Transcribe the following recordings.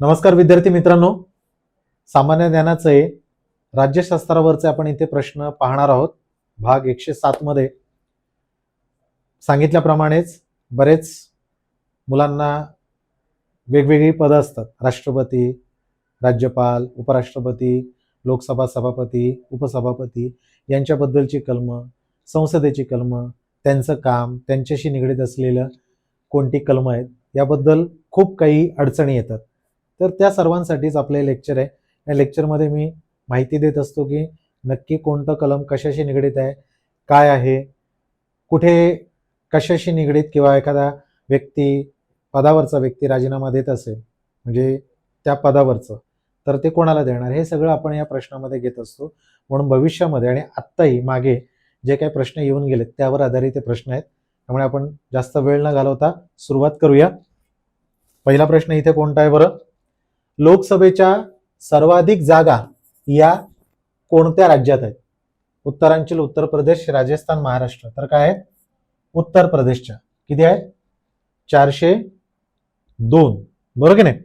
नमस्कार विद्यार्थी मित्रांनो. सामान्य ज्ञानाचं आहे राज्यशास्त्रावरचे आपण इथे प्रश्न पाहणार आहोत. भाग एकशे सातमध्ये सांगितल्याप्रमाणेच बरेच मुलांना वेगवेगळी पदं असतात. राष्ट्रपती राज्यपाल उपराष्ट्रपती लोकसभा सभापती उपसभापती यांच्याबद्दलची कलमं संसदेची कलमं त्यांचं काम त्यांच्याशी निगडीत असलेलं कोणती कलमं आहेत याबद्दल खूप काही अडचणी येतात. तर त्या सर्वांसाठीच आपले लेक्चर आहे. या लेक्चरमध्ये मी माहिती देत असतो की नक्की कोणतं कलम कशाशी निगडीत आहे काय आहे कुठे कशाशी निगडीत किंवा एखादा व्यक्ती पदावरचा व्यक्ती राजीनामा देत असेल म्हणजे त्या पदावरचं तर ते कोणाला देणार? हे सगळं आपण या प्रश्नामध्ये घेत असतो. म्हणून भविष्यामध्ये आणि आत्ताही मागे जे काही प्रश्न येऊन गेलेत त्यावर आधारित प्रश्न आहेत. त्यामुळे आपण जास्त वेळ न घालवता सुरुवात करूया. पहिला प्रश्न इथे कोणता आहे बरं? लोकसभेच्या सर्वाधिक जागा या कोणत्या राज्यात आहेत? उत्तरांचल उत्तर प्रदेश राजस्थान महाराष्ट्र. तर काय आहे उत्तर प्रदेशच्या. किती आहेत? चारशे दोन. बरोबर की नाही?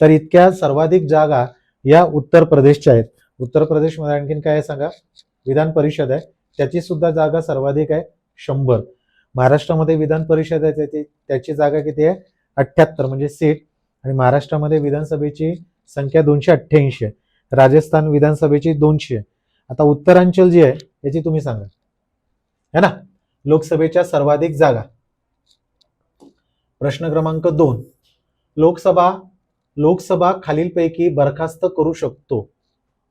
तर इतक्या सर्वाधिक जागा या उत्तर प्रदेशच्या आहेत. उत्तर प्रदेशमध्ये आणखीन काय आहे सांगा? विधान परिषद आहे. त्याची सुद्धा जागा सर्वाधिक आहे शंभर. महाराष्ट्रामध्ये विधान परिषद आहे त्याची त्याची जागा किती आहे? अठ्ठ्याहत्तर. म्हणजे सीट आणि महाराष्ट्रामध्ये विधानसभेची संख्या दोनशे अठ्ठ्याऐंशी आहे. राजस्थान विधानसभेची दोनशे आता उत्तरांचल जी आहे याची तुम्ही सांगा. है ना? लोकसभेच्या सर्वाधिक जागा. प्रश्न क्रमांक दोन. लोकसभा लोकसभा खालीलपैकी बरखास्त करू शकतो.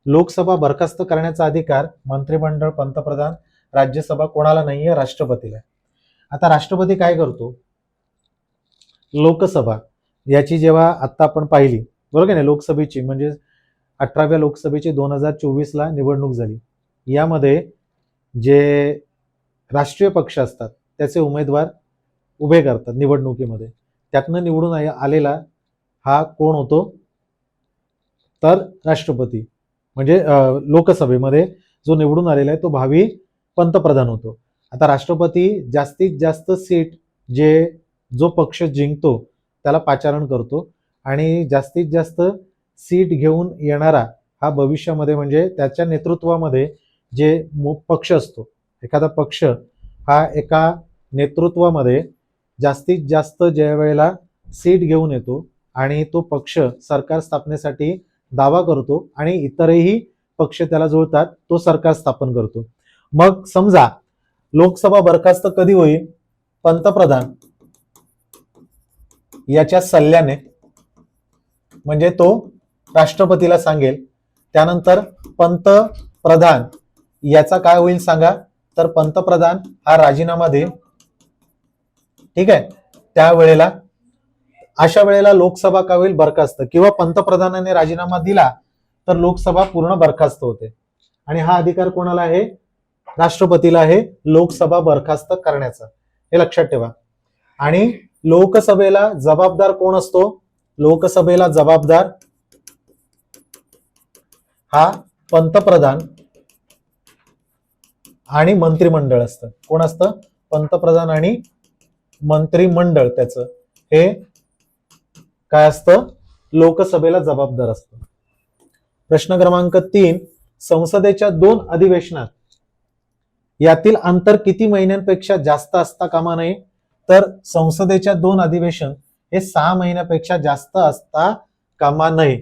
लोकसभा बरखास्त करण्याचा अधिकार मंत्रिमंडळ पंतप्रधान राज्यसभा कोणाला नाहीये? राष्ट्रपतीला. आता राष्ट्रपती काय करतो? लोकसभा. याची जेव्हा आत्ता आपण पाहिली बरोबर नाही? लोकसभेची म्हणजे अठराव्या लोकसभेची दोन हजार चोवीसला निवडणूक झाली. यामध्ये जे राष्ट्रीय पक्ष असतात त्याचे उमेदवार उभे करतात निवडणुकीमध्ये. त्यातनं निवडून आलेला हा कोण होतो? तर राष्ट्रपती म्हणजे लोकसभेमध्ये जो निवडून आलेला आहे तो भावी पंतप्रधान होतो. आता राष्ट्रपती जास्तीत जास्त सीट जे जो पक्ष जिंकतो त्याला पाचारण करतो. आणि जास्तीत जास्त सीट घेऊन येणारा हा भविष्यामध्ये म्हणजे त्याच्या नेतृत्वामध्ये जे पक्ष असतो. एखादा पक्ष हा एका नेतृत्वामध्ये जास्तीत जास्त ज्या वेळेला सीट घेऊन येतो आणि तो पक्ष सरकार स्थापनेसाठी दावा करतो आणि इतरही पक्ष त्याला जुळतात तो सरकार स्थापन करतो. मग समजा लोकसभा बरखास्त कधी होईल? पंतप्रधान. याच्या सल्ल्याने म्हणजे तो राष्ट्रपतीला सांगेल. त्यानंतर पंतप्रधान याचा काय होईल सांगा? तर पंतप्रधान हा राजीनामा देईल. ठीक आहे? त्यावेळेला अशा वेळेला लोकसभा काय होईल बरखास्त? किंवा पंतप्रधानाने राजीनामा दिला तर लोकसभा पूर्ण बरखास्त होते. आणि हा अधिकार कोणाला आहे? राष्ट्रपतीला आहे लोकसभा बरखास्त करण्याचा. हे लक्षात ठेवा. आणि लोकसभेला जबाबदार कोण असतो? लोकसभेला जबाबदार हा पंतप्रधान आणि मंत्रिमंडळ असतं. कोण असतं? पंतप्रधान आणि मंत्रिमंडळ त्याचं. हे काय असतं? लोकसभेला जबाबदार असतं. प्रश्न क्रमांक तीन संसदेच्या दोन अधिवेशनात यातील अंतर किती महिन्यांपेक्षा जास्त असता कामा नये? तर संसदेच्या दोन अधिवेशन हे सहा महिन्यापेक्षा जास्त असता कामा नये.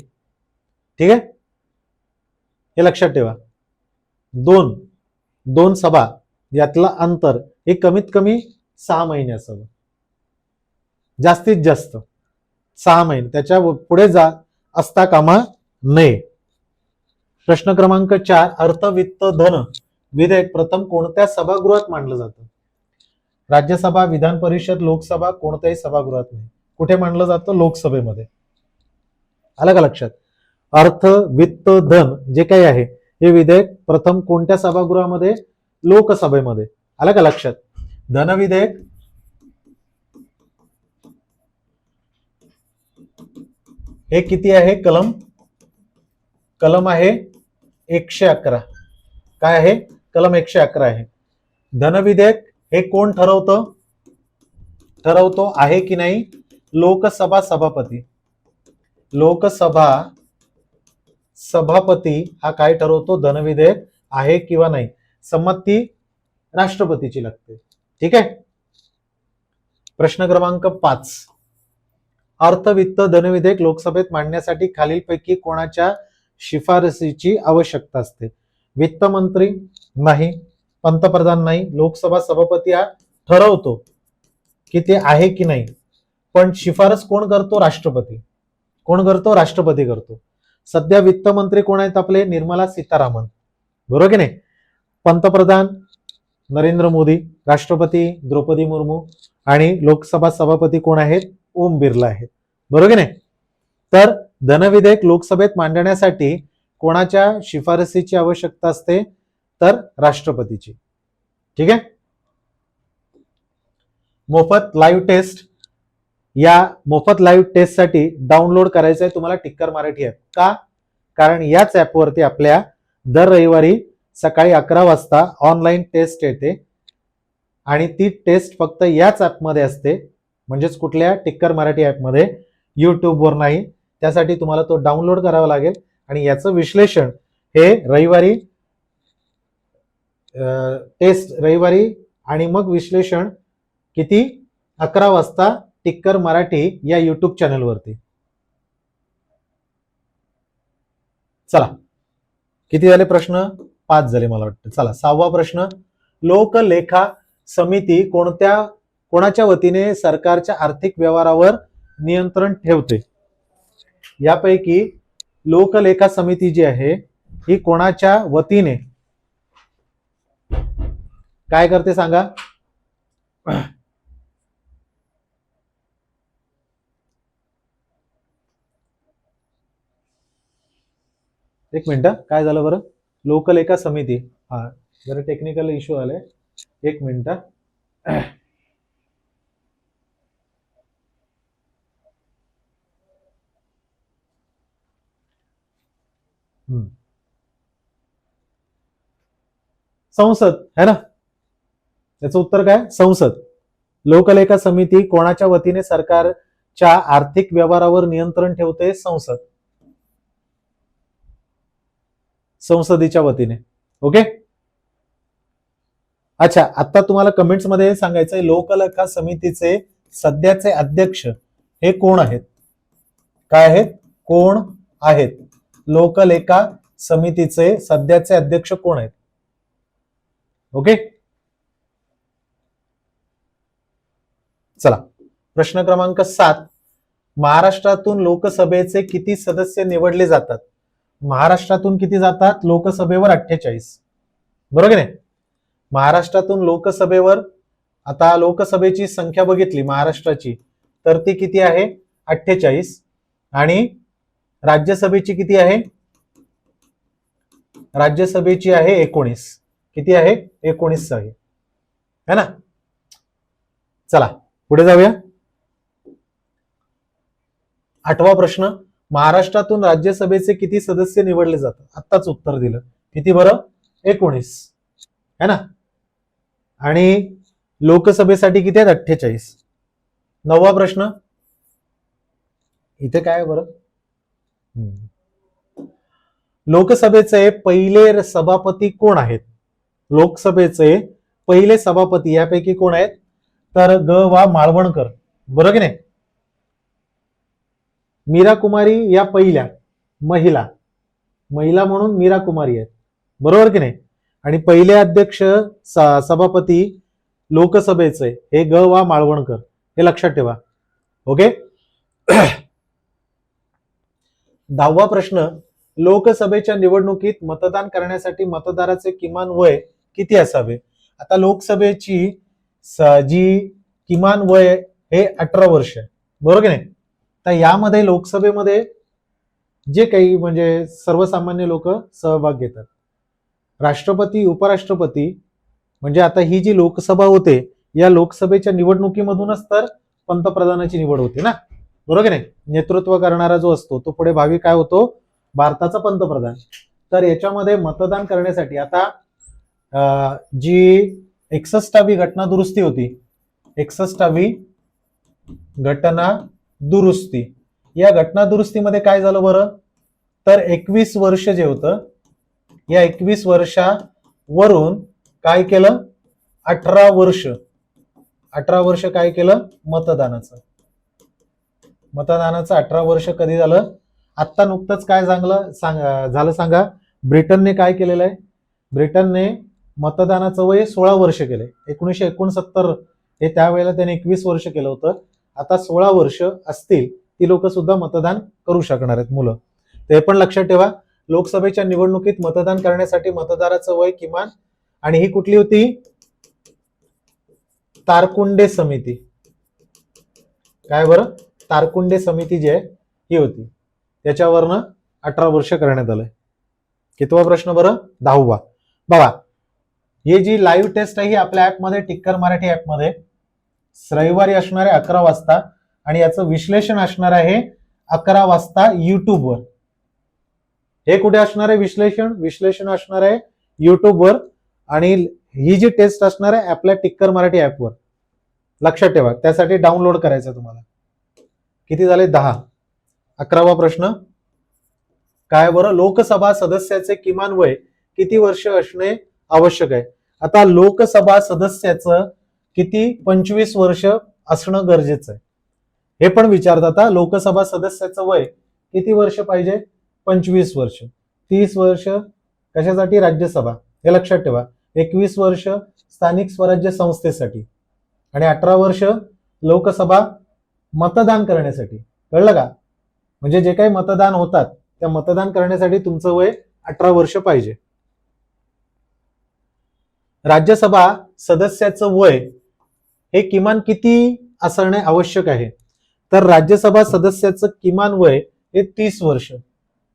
ठीक आहे? हे लक्षात ठेवा. दोन दोन सभा यातलं अंतर हे कमीत कमी सहा महिने जास्तीत जास्त सहा महिने. त्याच्या पुढे जा असता कामा नये. प्रश्न क्रमांक चार अर्थ वित्त धन. विधेयक प्रथम कोणत्या सभागृहात मांडलं जातं? राज्यसभा विधान परिषद लोकसभा कोणत्याही सभागृहात नाही. कुठे मांडलं जातं? लोकसभेमध्ये. आलं का लक्षात? अर्थ वित्त धन जे काही आहे हे विधेयक प्रथम कोणत्या सभागृहामध्ये? लोकसभेमध्ये. आलं का लक्षात? धन विधेयक हे किती आहे? कलम? कलम आहे एकशे अकरा. काय आहे? कलम एकशे अकरा आहे. धन विधेयक हे कोण ठरवतं? ठरवतो आहे की नाही? लोकसभा सभापती. लोकसभा सभापती हा काय ठरवतो? धनविधेयक आहे किंवा नाही? संमती राष्ट्रपतीची लागते. ठीक आहे? प्रश्न क्रमांक पाच. अर्थवित्त धनविधेयक लोकसभेत मांडण्यासाठी खालीलपैकी कोणाच्या शिफारसीची आवश्यकता असते? वित्त मंत्री? नाही. पंतप्रधान नाही लोकसभा सभापती हा ठरवतो की ते आहे की नाही. पण शिफारस कोण करतो? राष्ट्रपती. कोण करतो? राष्ट्रपती करतो. सध्या वित्तमंत्री कोण आहेत आपले? निर्मला सीतारामन. बरोबर की नाही? पंतप्रधान नरेंद्र मोदी राष्ट्रपती द्रौपदी मुर्मू आणि लोकसभा सभापती कोण आहेत? ओम बिर्ला आहेत. बरोबर की नाही? तर धनविधेयक लोकसभेत मांडण्यासाठी कोणाच्या शिफारसीची आवश्यकता असते? तर राष्ट्रपतीची. ठीक आहे? मोफत लाईव्ह टेस्ट या मोफत लाईव्ह टेस्टसाठी डाउनलोड करायचं आहे. तुम्हाला टिक्कर मराठी ॲप का? कारण याच ॲपवरती आपल्या दर रविवारी सकाळी अकरा वाजता ऑनलाईन टेस्ट येते. आणि ती टेस्ट फक्त याच ॲपमध्ये असते. म्हणजेच कुठल्या टिक्कर मराठी ॲपमध्ये यूट्यूबवर नाही. त्यासाठी तुम्हाला तो डाउनलोड करावा लागेल. आणि याचं विश्लेषण हे रविवारी टेस्ट रविवारी आणि मग विश्लेषण किती? अकरा वाजता टिक्कर मराठी या यूट्यूब चॅनलवरती चला. किती झाले प्रश्न? पाच झाले मला वाटतं. चला सहावा प्रश्न. लोकलेखा समिती कोणत्या कोणाच्या वतीने सरकारच्या आर्थिक व्यवहारावर नियंत्रण ठेवते? यापैकी लोकलेखा समिती जी आहे ही कोणाच्या वतीने काय करते सांगा? एक मिनिट काय झालं बरं? लोकल एका समिती. हा जरा टेक्निकल इश्यू आले एक मिनिट हम्म. संसद है ना? त्याचं उत्तर काय? संसद. लोकलेखा समिती कोणाच्या वतीने सरकारच्या आर्थिक व्यवहारावर नियंत्रण ठेवते? संसद. संसदेच्या वतीने. ओके? अच्छा आता तुम्हाला कमेंट्समध्ये सांगायचंय लोकलेखा समितीचे सध्याचे अध्यक्ष हे कोण आहेत? काय आहेत? कोण आहेत? लोकलेखा समितीचे सध्याचे अध्यक्ष कोण आहेत? ओके? चला. प्रश्न क्रमांक सात. महाराष्ट्रातून लोकसभेचे किती सदस्य निवडले जातात? महाराष्ट्रातून किती जातात? लोकसभेवर अठ्ठेचाळीस. बरोबर नाही? महाराष्ट्रातून लोकसभेवर आता लोकसभेची संख्या बघितली महाराष्ट्राची तर ती किती आहे? अठ्ठेचाळीस. आणि राज्यसभेची किती आहे? राज्यसभेची आहे एकोणीस. किती आहे? एकोणीस आहे. है ना? चला. पुढे जाऊया. आठवा प्रश्न महाराष्ट्रातून राज्यसभेचे किती सदस्य निवडले जातात? आत्ताच उत्तर दिलं. किती बरं? एकोणीस. है ना? आणि लोकसभेसाठी किती आहेत? अठ्ठेचाळीस. नववा प्रश्न. इथे काय बरं? लोकसभेचे पहिले सभापती कोण आहेत? लोकसभेचे पहिले सभापती यापैकी कोण आहेत? तर ग वा माळवणकर. बरोबर की नाही? मीरा कुमारी या पहिल्या महिला. महिला म्हणून मीरा कुमारी आहेत. बरोबर की नाही? आणि पहिले अध्यक्ष सभापती लोकसभेचे हे ग वा माळवणकर. हे लक्षात ठेवा. ओके? दहावा प्रश्न. लोकसभेच्या निवडणुकीत मतदान करण्यासाठी मतदाराचे किमान वय किती असावे? आता लोकसभेची जी किमान वय हे अठरा वर्ष. बरोबर की नाही? तर यामध्ये लोकसभेमध्ये जे काही म्हणजे सर्वसामान्य लोक सहभाग घेतात. राष्ट्रपती उपराष्ट्रपती म्हणजे आता ही जी लोकसभा होते या लोकसभेच्या निवडणुकीमधूनच तर पंतप्रधानाची निवड होते ना? बरोबर की नाही? नेतृत्व करणारा जो असतो तो पुढे भावी काय होतो? भारताचा पंतप्रधान. तर याच्यामध्ये मतदान करण्यासाठी आता जी एकसष्टावी घटना दुरुस्ती होती. एकसष्टावी घटना दुरुस्ती. या घटना दुरुस्तीमध्ये काय झालं बरं? तर एकवीस वर्ष जे होतं या एकवीस वर्षावरून काय केलं? अठरा वर्ष. अठरा वर्ष काय केलं? मतदानाचं. मतदानाचं अठरा वर्ष कधी झालं? आत्ता नुकतंच काय सांगलं सांग झालं सांगा. ब्रिटनने काय केलेलं आहे? ब्रिटनने मतदानाचं वय सोळा वर्ष केले एकोणीसशे एकोणसत्तर हे त्यावेळेला त्याने एकवीस वर्ष केलं होतं. आता सोळा वर्ष असतील ती लोक सुद्धा मतदान करू शकणार आहेत मुलं. ते पण लक्षात ठेवा लोकसभेच्या निवडणुकीत मतदान करण्यासाठी मतदाराचं वय किमान आणि ही कुठली होती? तारकुंडे समिती. काय बरं? तारकुंडे समिती जी आहे ही होती. त्याच्यावरनं अठरा वर्ष करण्यात आलंय. कितवा प्रश्न बरं? दहावा. बघा ही जी लाईव्ह टेस्ट आहे ही आपल्या ऍपमध्ये टिक्कर मराठी ऍपमध्ये रविवारी असणार आहे अकरा वाजता आणि याचं विश्लेषण असणार आहे अकरा वाजता युट्यूबवर हे कुठे असणार आहे विश्लेषण? विश्लेषण असणार आहे युट्यूबवर आणि ही जी टेस्ट असणार आहे आपल्या टिक्कर मराठी ऍपवर लक्षात ठेवा त्यासाठी डाउनलोड करायचं तुम्हाला. किती झाले? दहा. अकरावा प्रश्न. काय बरं? लोकसभा सदस्याचे किमान वय किती वर्ष असणे आवश्यक आहे? आता लोकसभा सदस्याचं किती? पंचवीस वर्ष असणं गरजेचं आहे. हे पण विचारतात आता लोकसभा सदस्याचं वय किती वर्ष पाहिजे? पंचवीस वर्ष. तीस वर्ष कशासाठी? राज्यसभा. हे लक्षात ठेवा. एकवीस वर्ष स्थानिक स्वराज्य संस्थेसाठी आणि अठरा वर्ष लोकसभा मतदान करण्यासाठी. कळलं का? म्हणजे जे काही मतदान होतात त्या मतदान करण्यासाठी तुमचं वय अठरा वर्ष पाहिजे. राज्यसभा सदस्याचं वय हे किमान किती असणे आवश्यक आहे? तर राज्यसभा सदस्याचं किमान वय हे तीस वर्ष.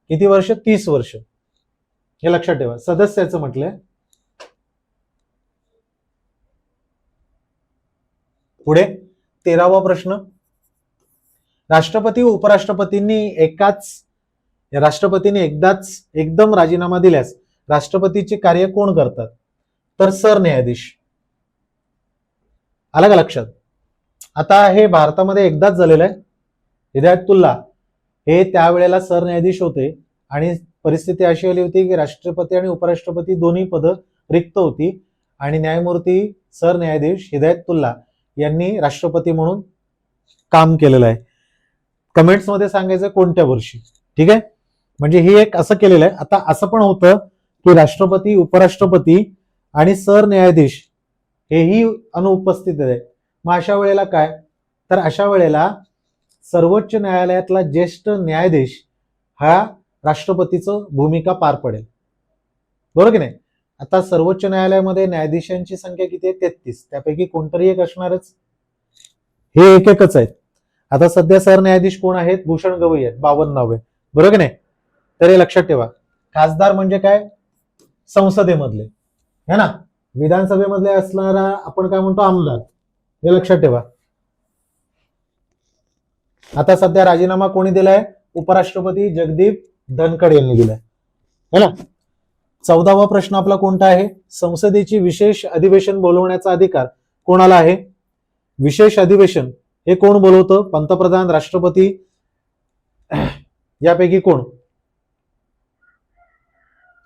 किती वर्ष? तीस वर्ष. हे लक्षात ठेवा. सदस्याचं म्हटलंय. पुढे. तेरावा प्रश्न. राष्ट्रपती उपराष्ट्रपतींनी एकाच राष्ट्रपतींनी एकदाच एकदम राजीनामा दिल्यास राष्ट्रपतीचे कार्य कोण करतात? तर सरन्यायाधीश. आलं का लक्षात? आता हे भारतामध्ये एकदाच झालेलं आहे. हिदायतुल्ला हे त्यावेळेला सरन्यायाधीश होते आणि परिस्थिती अशी आली होती की राष्ट्रपती आणि उपराष्ट्रपती दोन्ही पदं रिक्त होती आणि न्यायमूर्ती सरन्यायाधीश हिदायतुल्ला यांनी राष्ट्रपती म्हणून काम केलेलं आहे. कमेंट्समध्ये सांगायचं कोणत्या वर्षी? ठीक आहे? म्हणजे ही एक असं केलेलं आहे. आता असं पण होतं की राष्ट्रपती उपराष्ट्रपती आणि सरन्यायाधीश हेही अनुपस्थित आहे. मग अशा वेळेला काय? तर अशा वेळेला सर्वोच्च न्यायालयातला ज्येष्ठ न्यायाधीश हा राष्ट्रपतीचं भूमिका पार पडेल. बरोबर की नाही? आता सर्वोच्च न्यायालयामध्ये न्यायाधीशांची संख्या किती आहे? तेहतीस. त्यापैकी कोणतरी एक असणारच. हे एक एकच आहेत. आता सध्या सरन्यायाधीश कोण आहेत? भूषण गवई आहेत. बावन्नावे. बरोबर की नाही? तर हे लक्षात ठेवा. खासदार म्हणजे काय? संसदेमधले. है ना? विधानसभेमधले असणारा आपण काय म्हणतो आमदार. हे लक्षात ठेवा. आता सध्या राजीनामा कोणी दिलाय? उपराष्ट्रपती जगदीप धनखड यांनी दिलाय. है ना? चौदावा प्रश्न आपला कोणता आहे? संसदेची विशेष अधिवेशन बोलवण्याचा अधिकार कोणाला आहे? विशेष अधिवेशन हे कोण बोलवतं? पंतप्रधान राष्ट्रपती यापैकी कोण?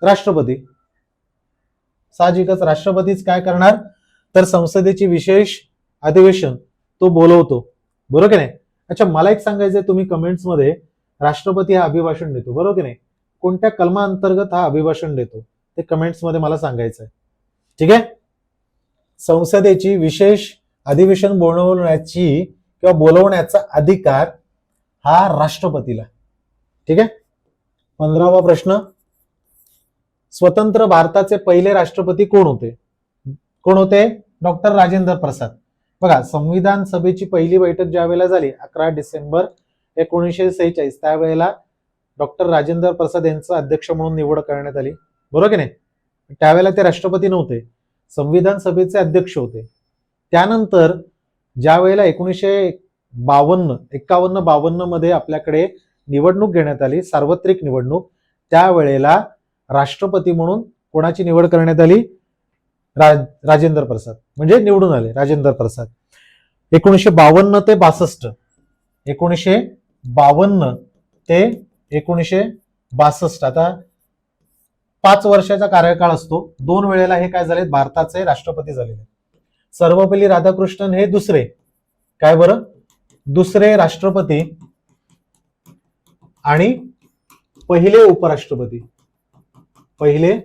राष्ट्रपती. साहजिकच राष्ट्रपतीच काय करणार? तर संसदेची विशेष अधिवेशन तो बोलवतो. बरोबर की नाही? अच्छा मला एक सांगायचंय तुम्ही कमेंट्समध्ये राष्ट्रपती हा अभिभाषण देतो. बरोबर की नाही? कोणत्या कलमाअंतर्गत हा अभिभाषण देतो? ते कमेंट्समध्ये मला सांगायचं आहे ठीक आहे? संसदेची विशेष अधिवेशन बोलवण्याची किंवा बोलवण्याचा अधिकार हा राष्ट्रपतीला. ठीक आहे? पंधरावा प्रश्न. स्वतंत्र भारताचे पहिले राष्ट्रपती कोण होते? कोण होते? डॉक्टर राजेंद्र प्रसाद. बघा संविधान सभेची पहिली बैठक ज्या वेळेला झाली अकरा डिसेंबर एकोणीसशे सेहेचाळीस त्यावेळेला डॉक्टर राजेंद्र प्रसाद यांचं अध्यक्ष म्हणून निवड करण्यात आली. बरोबर की नाही? त्यावेळेला ते राष्ट्रपती नव्हते. संविधान सभेचे अध्यक्ष होते. त्यानंतर ज्या वेळेला एकोणीसशे बावन्न एक्कावन्न बावन्नमध्ये आपल्याकडे निवडणूक घेण्यात आली सार्वत्रिक निवडणूक त्यावेळेला राष्ट्रपती म्हणून कोणाची निवड करण्यात आली? राज राजेंद्र प्रसाद. म्हणजे निवडून आले राजेंद्र प्रसाद. एकोणीसशे बावन्न ते बासष्ट. एकोणीसशे बावन्न ते एकोणीसशे बासष्ट. आता पाच वर्षाचा कार्यकाळ असतो. दोन वेळेला हे काय झाले भारताचे राष्ट्रपती झालेले सर्वपल्ली राधाकृष्णन हे दुसरे. काय बरं? दुसरे राष्ट्रपती आणि पहिले उपराष्ट्रपती. पहिले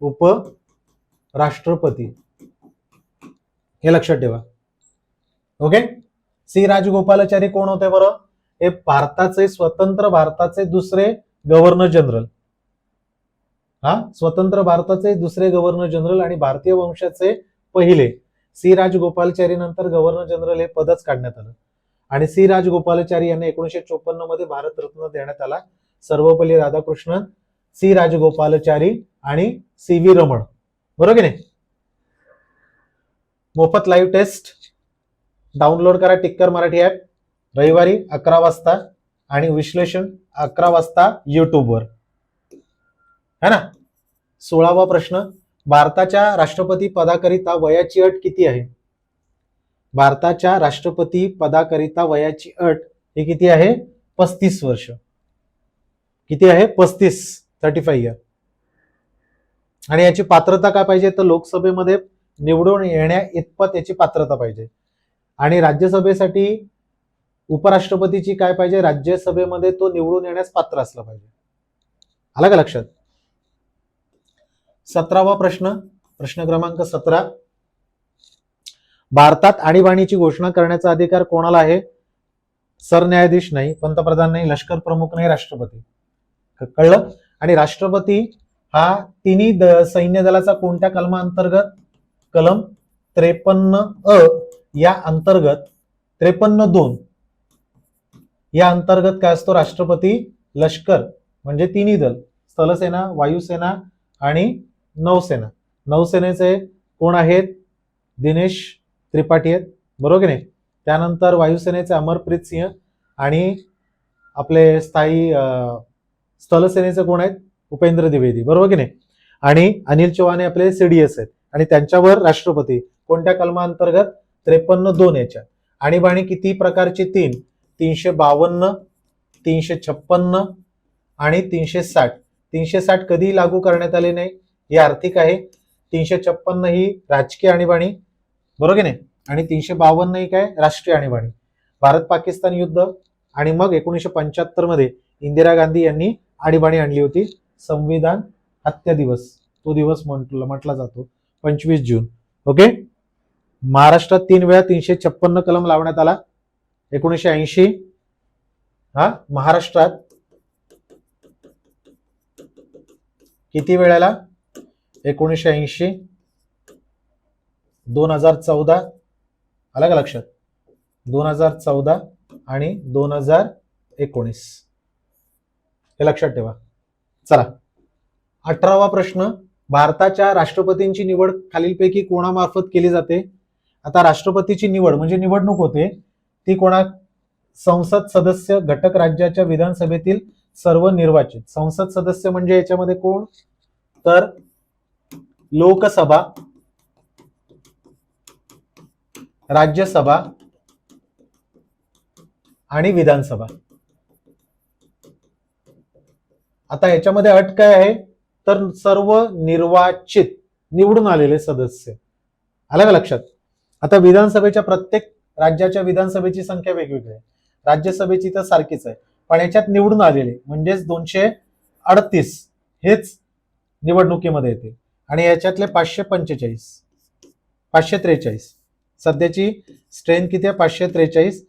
उपराष्ट्रपती हे लक्षात ठेवा. ओके सी राजगोपालाचारी कोण होते बरं? हे भारताचे स्वतंत्र भारताचे दुसरे गव्हर्नर जनरल हा? स्वतंत्र भारताचे दुसरे गव्हर्नर जनरल आणि भारतीय वंशाचे पहिले. सी राजगोपालचारी नंतर गव्हर्नर जनरल हे पदच काढण्यात आलं. आणि सी राजगोपालाचारी यांना एकोणीशे चोपन्नमध्ये भारतरत्न देण्यात आला. सर्वपल्ली राधाकृष्णन सी राजगोपालाचारी आणि सी व्ही रमण. बरोबर की नाही? मोफत लाईव्ह टेस्ट डाउनलोड करा टिक्कर मराठी ऍप रविवारी अकरा वाजता आणि विश्लेषण अकरा वाजता युट्यूबवर है ना? सोळावा प्रश्न. भारताच्या राष्ट्रपती पदाकरिता वयाची अट किती आहे? भारताच्या राष्ट्रपती पदाकरिता वयाची अट ही किती आहे? पस्तीस वर्ष. किती आहे? पस्तीस. थर्टी फाईव्ह इयर आणि याची पात्रता काय पाहिजे? तर लोकसभेमध्ये निवडून येण्या इतपत याची पात्रता पाहिजे. आणि राज्यसभेसाठी उपराष्ट्रपतीची काय पाहिजे? राज्यसभेमध्ये तो निवडून येण्यास पात्र असला पाहिजे. आला का लक्षात? सतरावा प्रश्न प्रश्न क्रमांक सतरा. भारतात आणीबाणीची घोषणा करण्याचा अधिकार कोणाला आहे? सरन्यायाधीश नाही पंतप्रधान नाही लष्कर प्रमुख नाही राष्ट्रपती. कळलं? आणि राष्ट्रपती हा तिन्ही द- सैन्य दलाचा कोणत्या कलमांतर्गत? कलम त्रेपन्न अ या अंतर्गत त्रेपन्न दोन. या अंतर्गत काय असतो? राष्ट्रपती लष्कर म्हणजे तिन्ही दल स्थलसेना वायुसेना आणि नौसेना. नौसेनेचे कोण आहेत? दिनेश त्रिपाठी आहेत. बरोबर की नाही? त्यानंतर वायुसेनेचे अमरप्रीत सिंह आणि आपले स्थायी स्थलसेनेचे कोण आहेत? उपेंद्र द्विवेदी. बरोबर की नाही? आणि अनिल चव्हाण हे आपले सीडीएस आहेत. आणि त्यांच्यावर राष्ट्रपती कोणत्या कलमांतर्गत त्रेपन्न दोन याच्या आणीबाणी किती प्रकारची? तीन. तीनशे बावन्न तीनशे छप्पन्न आणि तीनशे साठ. तीनशे साठ कधी लागू करण्यात आले नाही. ही आर्थिक आहे. तीनशे छप्पन्न ही राजकीय आणीबाणी. बरोबर की नाही? आणि तीनशे बावन्न ही काय? राष्ट्रीय आणीबाणी. भारत पाकिस्तान युद्ध. आणि मग एकोणीसशे पंच्याहत्तरमध्ये इंदिरा गांधी यांनी आणीबाणी आणली होती. संविधान हत्या दिवस. तो दिवस म्हटला म्हटला जातो. पंचवीस जून. ओके महाराष्ट्रात तीन वेळा तीनशे छप्पन्न कलम लावण्यात आला. एकोणीसशे ऐंशी. हा? महाराष्ट्रात किती वेळेला? एकोणीसशे ऐंशी. दोन हजार चौदा. आला का लक्षात? दोन हजार चौदा आणि दोन हजार एकोणीस. हे लक्षात ठेवा. चला. अठरावा प्रश्न. भारताच्या राष्ट्रपतींची निवड खालीलपैकी कोणामार्फत केली जाते? आता राष्ट्रपतीची निवड म्हणजे निवडणूक होते. ती कोणा संसद सदस्य घटक राज्याच्या विधानसभेतील सर्व निर्वाचित. संसद सदस्य म्हणजे याच्यामध्ये कोण? तर लोकसभा राज्यसभा आणि विधानसभा. आता याच्यामध्ये अट काय आहे? तर सर्व निर्वाचित निवडून आलेले सदस्य. आलं का लक्षात? आता विधानसभेच्या प्रत्येक राज्याच्या विधानसभेची संख्या वेगवेगळी आहे. राज्यसभेची तर सारखीच आहे. पण याच्यात निवडून आलेले म्हणजेच दोनशे अडतीस हेच निवडणुकीमध्ये येते. आणि याच्यातले पाचशे पंचेचाळीस पाचशे त्रेचाळीस. सध्याची स्ट्रेंथ किती आहे? पाचशे त्रेचाळीस.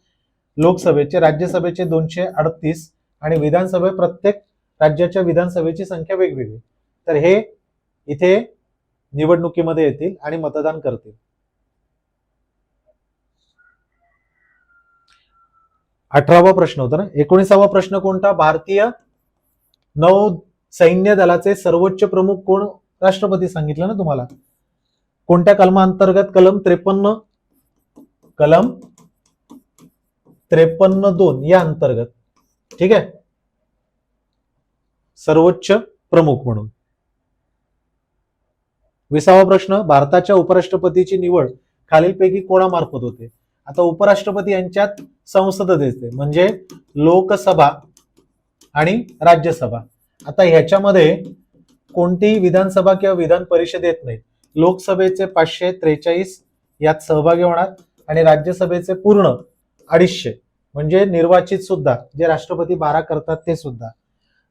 लोकसभेचे राज्यसभेचे दोनशे अडतीस आणि विधानसभे प्रत्येक राज्याच्या विधानसभेची संख्या वेगवेगळी. तर हे इथे निवडणुकीमध्ये येतील आणि मतदान करतील. अठरावा प्रश्न होता ना? एकोणीसावा प्रश्न कोणता? भारतीय नौ सैन्य दलाचे सर्वोच्च प्रमुख कोण? राष्ट्रपती सांगितलं ना तुम्हाला. कोणत्या कलमांतर्गत कलम त्रेपन्न कलम त्रेपन्न दोन या अंतर्गत? ठीक आहे? सर्वोच्च प्रमुख म्हणून. विसावा प्रश्न भारताच्या उपराष्ट्रपतीची निवड खालीलपैकी कोणामार्फत होते? आता उपराष्ट्रपती यांच्यात संसद देते म्हणजे लोकसभा आणि राज्यसभा. आता ह्याच्यामध्ये कोणतीही विधानसभा किंवा विधान परिषद येत नाही. लोकसभेचे पाचशे त्रेचाळीस यात सहभागी होणार आणि राज्यसभेचे पूर्ण अडीचशे म्हणजे निर्वाचित सुद्धा जे राष्ट्रपती बारा करतात ते सुद्धा.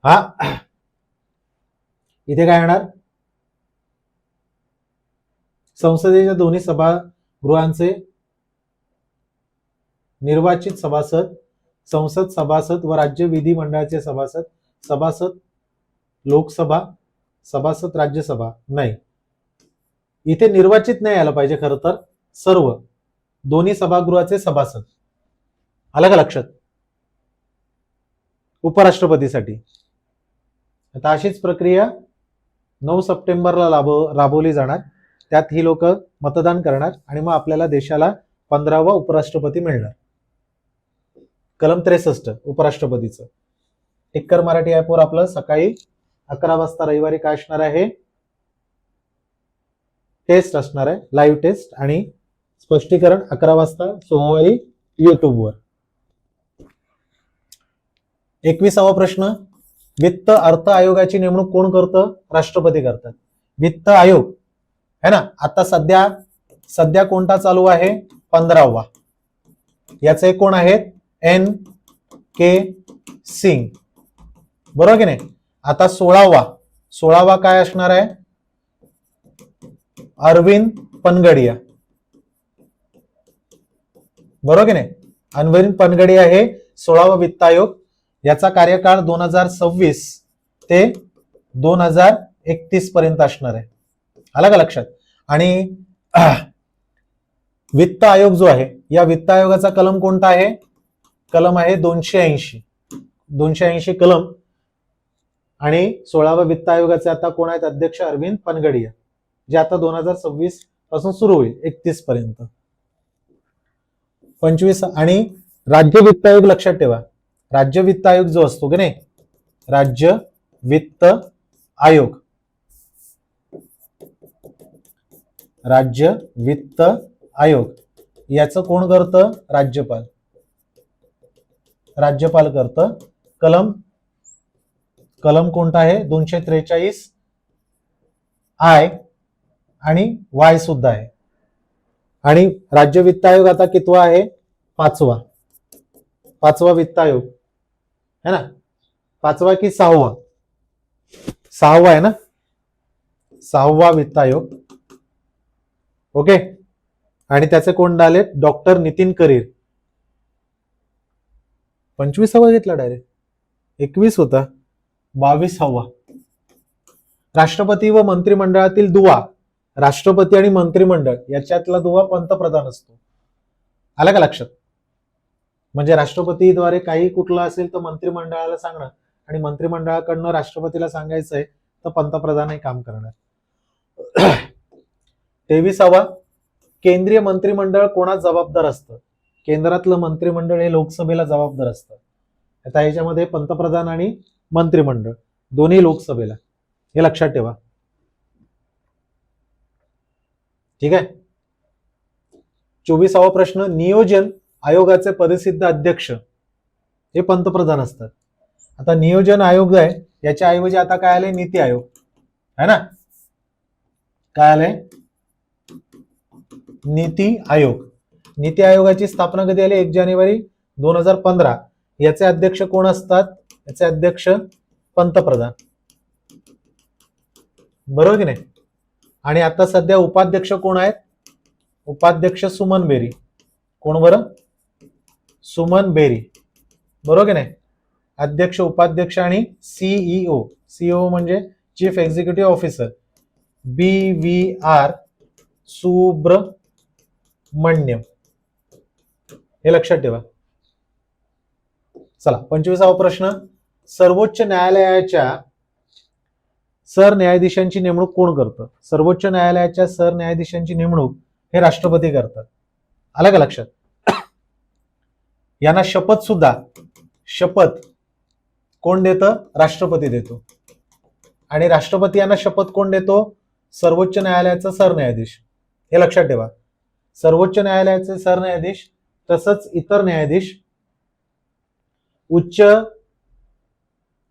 हा? इथे काय येणार संसदेच्या दोन्ही सभागृहांचे निर्वाचित सभासद संसद सभासद व राज्य विधिमंडळाचे सभासद सभासद लोकसभा सभासद राज्यसभा नाही. इथे निर्वाचित नाही आलं पाहिजे खरं तर सर्व दोन्ही सभागृहाचे सभासद. आलं का लक्षात? उपराष्ट्रपतीसाठी. आता अशीच प्रक्रिया नऊ सप्टेंबरला लाभ राबवली जाणार. त्यात ही लोक मतदान करणार आणि मग आपल्याला देशाला पंधरावा उपराष्ट्रपती मिळणार. कलम त्रेसष्ट उपराष्ट्रपतीचं. टिक्कर मराठी ॲपवर आपलं सकाळी अकरा वाजता रविवारी काय असणार आहे? टेस्ट असणार आहे लाईव्ह टेस्ट आणि स्पष्टीकरण अकरा वाजता सोमवारी युट्यूबवर एकविसावा प्रश्न वित्त अर्थ आयोगाची नेमणूक कोण करतं? राष्ट्रपती करतात. वित्त आयोग. है ना? आता सध्या सध्या कोणता चालू आहे? पंधरावा. याचे कोण आहेत? एन. के. सिंग. बरोबर की नाही? आता सोळावा. सोळावा काय असणार आहे? अरविंद पनगडिया. बरोबर की नाही? अरविंद पनगडिया हे सोळावा वित्त आयोग याचा कार्यकाळ दोन हजार सव्वीस ते दोन हजार एकतीस पर्यंत असणार आहे. आला का लक्षात? आणि वित्त आयोग जो आहे या वित्त आयोगाचा कलम कोणता आहे? कलम आहे दोनशे ऐंशी. दोनशे ऐंशी कलम. आणि सोळाव्या वित्त आयोगाचे आता कोण आहेत? अध्यक्ष अरविंद पनगडिया जे आता दोन हजार सव्वीसपासून सुरू होईल एकतीस पर्यंत. पंचवीस आणि राज्य वित्त आयोग लक्षात ठेवा. राज्य वित्त आयोग जो असतो की नाही? राज्य वित्त आयोग. राज्य वित्त आयोग. याचं कोण करतं? राज्यपाल. राज्यपाल करतं कलम. कलम कोणता आहे? दोनशे त्रेचाळीस. आय आणि वाय सुद्धा आहे. आणि राज्य वित्त आयोग आता कितवा आहे? पाचवा. पाचवा वित्त आयोग. है ना? पाचवा की सहावा. सहावा आहे ना? सहावा वित्त आयोग. ओके? आणि त्याचे कोण आले डॉक्टर नितीन करीर. पंचवीसावा घेतला डायरेक्ट एकवीस होता. बावीसावा. राष्ट्रपती व मंत्रिमंडळातील दुवा. राष्ट्रपती आणि मंत्रिमंडळ याच्यातला दुवा पंतप्रधान असतो. आला का लक्षात? म्हणजे राष्ट्रपतीद्वारे काही कुठलं असेल तर मंत्रिमंडळाला सांगणं आणि मंत्रिमंडळाकडनं राष्ट्रपतीला सांगायचंय तर पंतप्रधान हे काम करणार. तेविसावा केंद्रीय मंत्रिमंडळ कोणास जबाबदार असतं? केंद्रातलं मंत्रिमंडळ हे लोकसभेला जबाबदार असतं. आता याच्यामध्ये पंतप्रधान आणि मंत्रिमंडळ दोन्ही लोकसभेला. हे लक्षात ठेवा. ठीक आहे? चोवीसावा प्रश्न नियोजन आयोगाचे पदसिद्ध अध्यक्ष हे पंतप्रधान असतात. आता नियोजन आयोग आहे याच्या ऐवजी आता काय आलंय? नीती आयोग. है ना? काय आलंय? नीती आयोग. नीती आयोगाची स्थापना कधी आली? एक जानेवारी दोन हजार पंधरा. याचे अध्यक्ष कोण असतात? याचे अध्यक्ष पंतप्रधान. बरोबर की नाही? आणि आता सध्या उपाध्यक्ष कोण आहेत? उपाध्यक्ष सुमन बेरी. कोण बरं? सुमन बेरी. बरोबर की नाही? अध्यक्ष उपाध्यक्ष आणि सीईओ सीईओ म्हणजे chief executive officer B V R Subrahmanyam हे लक्षात ठेवा. चला पंचवीसावा प्रश्न. सर्वोच्च न्यायालयाच्या सरन्यायाधीशांची नेमणूक कोण करतं? सर्वोच्च न्यायालयाच्या सरन्यायाधीशांची नेमणूक हे राष्ट्रपती करतात. आलं का लक्षात? यांना शपथ सुद्धा शपथ कोण देतं? राष्ट्रपती देतो. आणि राष्ट्रपती यांना शपथ कोण देतो? सर्वोच्च न्यायालयाचा सरन्यायाधीश. हे लक्षात ठेवा. सर्वोच्च न्यायालयाचे सरन्यायाधीश तसंच इतर न्यायाधीश उच्च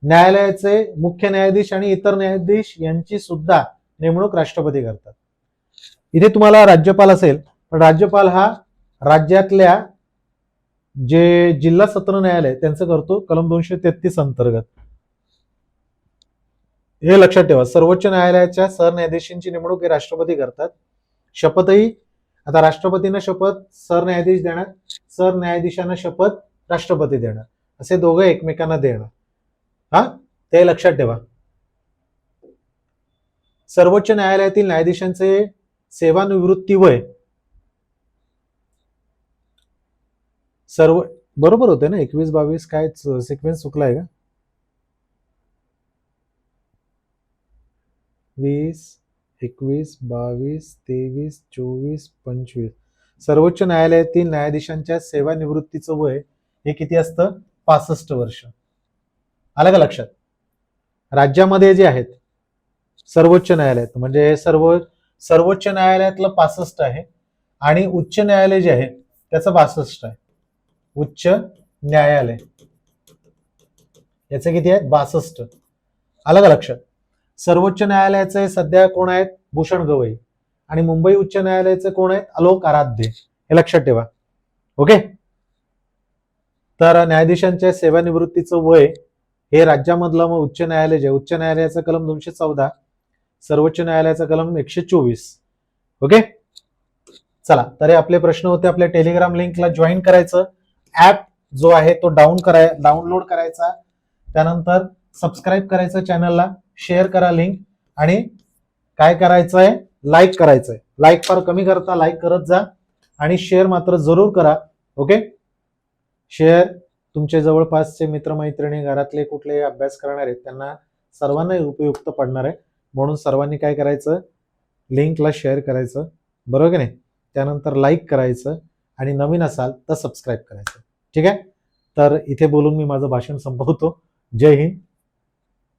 न्यायालयाचे मुख्य न्यायाधीश आणि इतर न्यायाधीश यांची सुद्धा नेमणूक राष्ट्रपती करतात. इथे तुम्हाला राज्यपाल असेल पण राज्यपाल हा राज्यातल्या जे जिल्हा सत्र न्यायालय त्यांचं करतो कलम दोनशे तेहतीस अंतर्गत. हे लक्षात ठेवा सर्वोच्च न्यायालयाच्या सरन्यायाधीशांची नेमणूक हे राष्ट्रपती करतात. शपथही आता राष्ट्रपतींना शपथ सरन्यायाधीश देणार सरन्यायाधीशांना शपथ राष्ट्रपती देणार. असे दोघं एकमेकांना देणार. हा? ते लक्षात ठेवा. सर्वोच्च न्यायालयातील न्यायाधीशांचे सेवानिवृत्ती वय सर्व बरोबर होते ना? एकवीस बावीस काय सिक्वेन्स चुकलाय का? वीस एकवीस बावीस तेवीस चोवीस पंचवीस. सर्वोच्च न्यायालयातील न्यायाधीशांच्या सेवानिवृत्तीचं वय हे किती असतं? पासष्ट वर्ष. आलं का लक्षात? राज्यामध्ये जे आहेत सर्वोच्च न्यायालयात म्हणजे हे सर्व सर्वोच्च न्यायालयातलं पासष्ट आहे आणि उच्च न्यायालय जे आहे त्याचं बासष्ट आहे. उच्च न्यायालय. याचे किती आहेत? बासष्ट. आलं का लक्षात सर्वोच्च न्यायालयाचे सध्या कोण आहेत? भूषण गवई. आणि मुंबई उच्च न्यायालयाचे कोण आहेत? आलोक आराध्य. हे लक्षात ठेवा. ओके? तर न्यायाधीशांच्या सेवानिवृत्तीचं वय हे राज्यामधलं मग उच्च न्यायालय जे उच्च न्यायालयाचं कलम दोनशे चौदा सर्वोच्च न्यायालयाचा कलम एकशे चोवीस. ओके? चला. तर हे आपले प्रश्न होते. आपल्या टेलिग्राम लिंकला जॉईन करायचं. ऍप जो आहे तो डाऊन कराय डाउनलोड करायचा. त्यानंतर सबस्क्राईब करायचं चॅनलला शेअर करा लिंक आणि काय करायचं आहे लाईक आहे लाईक फार कमी करता लाईक करत जा आणि शेअर मात्र जरूर करा. ओके शेअर तुमचे जवळपासचे मित्रमैत्रिणी घरातले कुठले अभ्यास करणार आहेत त्यांना सर्वांना उपयुक्त पडणार आहे. म्हणून सर्वांनी काय करायचं? लिंकला शेअर करायचं. बरोबर की नाही? त्यानंतर लाईक करायचं आणि नवीन असाल तर सबस्क्राईब करायचं. ठीक आहे? तर इथे बोलून मी माझं भाषण संपवतो. जय हिंद.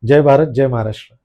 जय भारत. जय महाराष्ट्र.